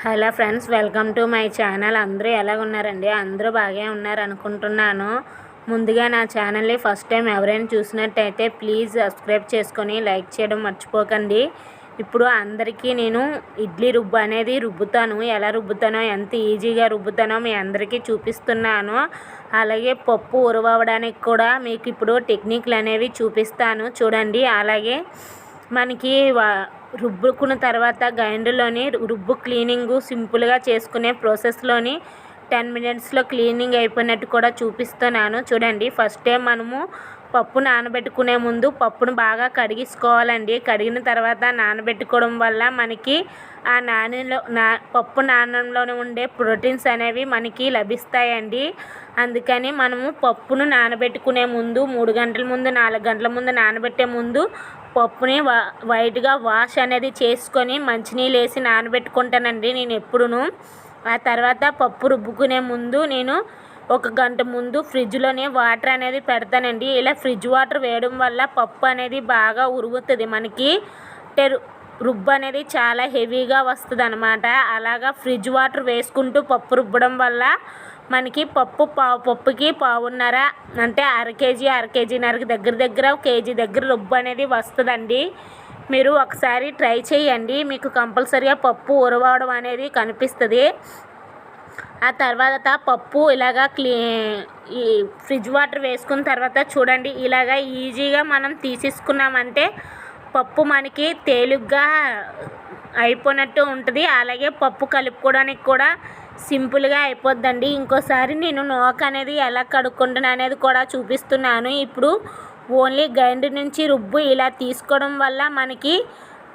Hello friends welcome to my channel. అందరూ ఎలా ఉన్నారండి అందరూ బాగా ఉన్నారు అనుకుంటున్నాను ముందుగా నా ఛానల్ని ఫస్ట్ టైం ఎవరైనా చూసినట్టయితే ప్లీజ్ సబ్స్క్రైబ్ చేసుకొని లైక్ చేయడం మర్చిపోకండి. ఇప్పుడు అందరికీ నేను ఇడ్లీ రుబ్బు అనేది రుబ్బుతాను. ఎలా రుబ్బుతానో ఎంత ఈజీగా రుబ్బుతానో మీ అందరికీ చూపిస్తున్నాను. అలాగే పప్పు ఉరవడానికి కూడా మీకు ఇప్పుడు టెక్నిక్లు అనేవి చూపిస్తాను. చూడండి అలాగే మనకి రుబ్బుకున్న తర్వాత గ్రైండర్లోని రుబ్బు క్లీనింగు సింపుల్గా చేసుకునే ప్రాసెస్లోని టెన్ మినిట్స్లో క్లీనింగ్ అయిపోయినట్టు కూడా చూపిస్తున్నాను. చూడండి ఫస్ట్ టైం మనము పప్పు నానబెట్టుకునే ముందు పప్పును బాగా కడిగించుకోవాలండి కడిగిన తర్వాత నానబెట్టుకోవడం వల్ల మనకి ఆ నాణ్యంలో నా పప్పు నాణ్యంలోనే ఉండే ప్రోటీన్స్ అనేవి మనకి లభిస్తాయండి. అందుకని మనము పప్పును నానబెట్టుకునే ముందు మూడు గంటల ముందు నాలుగు గంటల ముందు నానబెట్టే ముందు పప్పుని వా వైట్గా వాష్ అనేది చేసుకొని మంచినీళ్ళు వేసి నానబెట్టుకుంటానండి నేను ఎప్పుడును. ఆ తర్వాత పప్పు రుబ్బుకునే ముందు నేను ఒక గంట ముందు ఫ్రిడ్జ్లోనే వాటర్ అనేది పెడతానండి. ఇలా ఫ్రిడ్జ్ వాటర్ వేయడం వల్ల పప్పు అనేది బాగా ఉరుగుతుంది మనకి అంటే రుబ్బు అనేది చాలా హెవీగా వస్తుంది అనమాట అలాగా ఫ్రిడ్జ్ వాటర్ వేసుకుంటూ పప్పు రుబ్బడం వల్ల మనకి పప్పు పావు పప్పుకి పావున్నర అంటే అర కేజీ అర కేజీన్నరకి దగ్గర దగ్గర కేజీ దగ్గర రుబ్బు అనేది వస్తుందండి. మీరు ఒకసారి ట్రై చేయండి. మీకు కంపల్సరీగా పప్పు ఉరవడం అనేది కనిపిస్తుంది. ఆ తర్వాత పప్పు ఇలాగా క్లీ ఈ ఫ్రిడ్జ్ వాటర్ వేసుకున్న తర్వాత చూడండి. ఇలాగా ఈజీగా మనం తీసేసుకున్నామంటే పప్పు మనకి తేలిగ్గా అయిపోయినట్టు ఉంటుంది. అలాగే పప్పు కలుపుకోవడానికి కూడా సింపుల్గా అయిపోద్దండి. ఇంకోసారి నేను నోక అనేది ఎలా కడుక్కుంటున్నా అనేది కూడా చూపిస్తున్నాను. ఇప్పుడు ఓన్లీ గ్రైండర్ నుంచి రుబ్బు ఇలా తీసుకోవడం వల్ల మనకి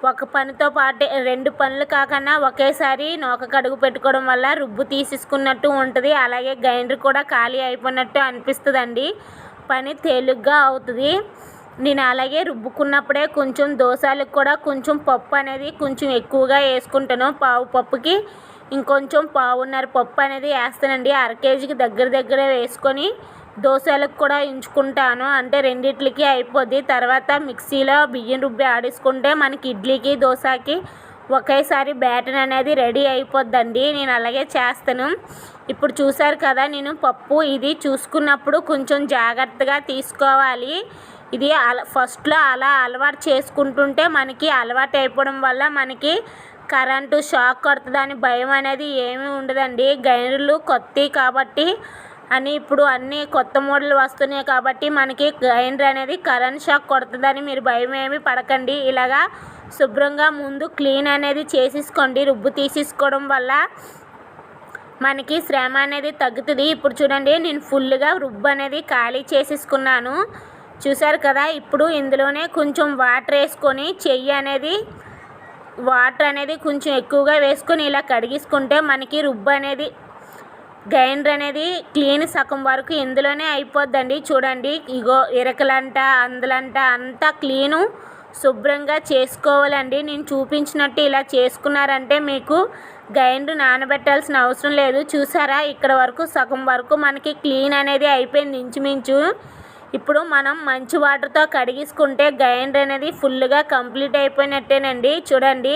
ఒక పనితో పాటు రెండు పనులు కాకుండా ఒకేసారి నోక కడుగు పెట్టుకోవడం వల్ల రుబ్బు తీసేసుకున్నట్టు ఉంటుంది. అలాగే గ్రైండర్ కూడా ఖాళీ అయిపోయినట్టు అనిపిస్తుందండి. పని తేలిగ్గా అవుతుంది. నేను అలాగే రుబ్బుకున్నప్పుడే కొంచెం దోశలకు కూడా కొంచెం పప్పు అనేది కొంచెం ఎక్కువగా వేసుకుంటాను. పావు పప్పుకి ఇంకొంచెం పావున్నర పప్పు అనేది వేస్తానండి. అర కేజీకి దగ్గర దగ్గర వేసుకొని దోశలకు కూడా ఎంచుకుంటాను అంటే రెండిట్లకి అయిపోద్ది. తర్వాత మిక్సీలో బియ్యం రుబ్బి ఆడేసుకుంటే మనకి ఇడ్లీకి దోశకి ఒకేసారి బ్యాటర్ అనేది రెడీ అయిపోద్దండి. నేను అలాగే చేస్తాను. ఇప్పుడు చూసారు కదా నేను పప్పు ఇది చూసుకున్నప్పుడు కొంచెం జాగ్రత్తగా తీసుకోవాలి. ఇది అలా ఫస్ట్లో అలా అలవాటు చేసుకుంటుంటే మనకి అలవాటు అయిపోవడం వల్ల మనకి కరెంటు షాక్ కొడుతుందని భయం అనేది ఏమీ ఉండదండి. గైర్లు కొత్త కాబట్టి అని ఇప్పుడు అన్నీ కొత్త మోడల్ వస్తున్నాయి కాబట్టి మనకి గ్రైండర్ అనేది కరెంట్ షాక్ కొడుతుందని మీరు భయం ఏమి పడకండి. ఇలాగా శుభ్రంగా ముందు క్లీన్ అనేది చేసేసుకోండి. రుబ్బు తీసేసుకోవడం వల్ల మనకి శ్రమ అనేది తగ్గుతుంది. ఇప్పుడు చూడండి నేను ఫుల్గా రుబ్బు అనేది ఖాళీ చేసేసుకున్నాను. చూసారు కదా ఇప్పుడు ఇందులోనే కొంచెం వాటర్ వేసుకొని చెయ్యి అనేది వాటర్ అనేది కొంచెం ఎక్కువగా వేసుకొని ఇలా కడిగించుకుంటే మనకి రుబ్బు అనేది గ్రైండర్ అనేది క్లీన్ సగం వరకు ఇందులోనే అయిపోద్దండి. చూడండి ఇగో ఇరకలంట అందులంట అంతా క్లీను శుభ్రంగా చేసుకోవాలండి. నేను చూపించినట్టు ఇలా చేసుకున్నారంటే మీకు గ్రైండర్ నానబెట్టాల్సిన అవసరం లేదు. చూసారా ఇక్కడ వరకు సగం వరకు మనకి క్లీన్ అనేది అయిపోయింది ఇంచుమించు. ఇప్పుడు మనం మంచి వాటర్తో కడిగించుకుంటే గ్రైండర్ అనేది ఫుల్గా కంప్లీట్ అయిపోయినట్టేనండి. చూడండి.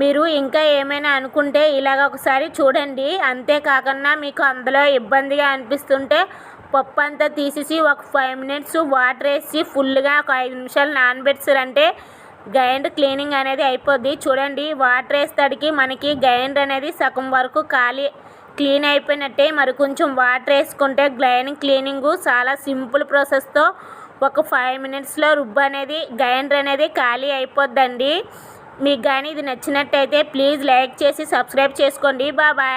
మీరు ఇంకా ఏమైనా అనుకుంటే ఇలాగ ఒకసారి చూడండి. అంతేకాకుండా మీకు అందులో ఇబ్బందిగా అనిపిస్తుంటే పప్పు అంతా తీసేసి ఒక ఫైవ్ మినిట్స్ వాటర్ వేసి ఫుల్గా ఒక ఐదు నిమిషాలు నానబెట్టారంటే గైండ్ క్లీనింగ్ అనేది అయిపోద్ది. చూడండి. వాటర్ వేస్తాడికి మనకి గ్రైండర్ అనేది సగం వరకు ఖాళీ క్లీన్ అయిపోయినట్టే మరి కొంచెం వాటర్ వేసుకుంటే గ్రైండింగ్ క్లీనింగ్ చాలా సింపుల్ ప్రాసెస్తో ఒక ఫైవ్ మినిట్స్లో రుబ్బు అనేది గ్రైండర్ అనేది ఖాళీ అయిపోద్దండి. మీకు కానీ ఇది నచ్చినట్టయితే ప్లీజ్ లైక్ చేసి సబ్స్క్రైబ్ చేసుకోండి. బాబాయ్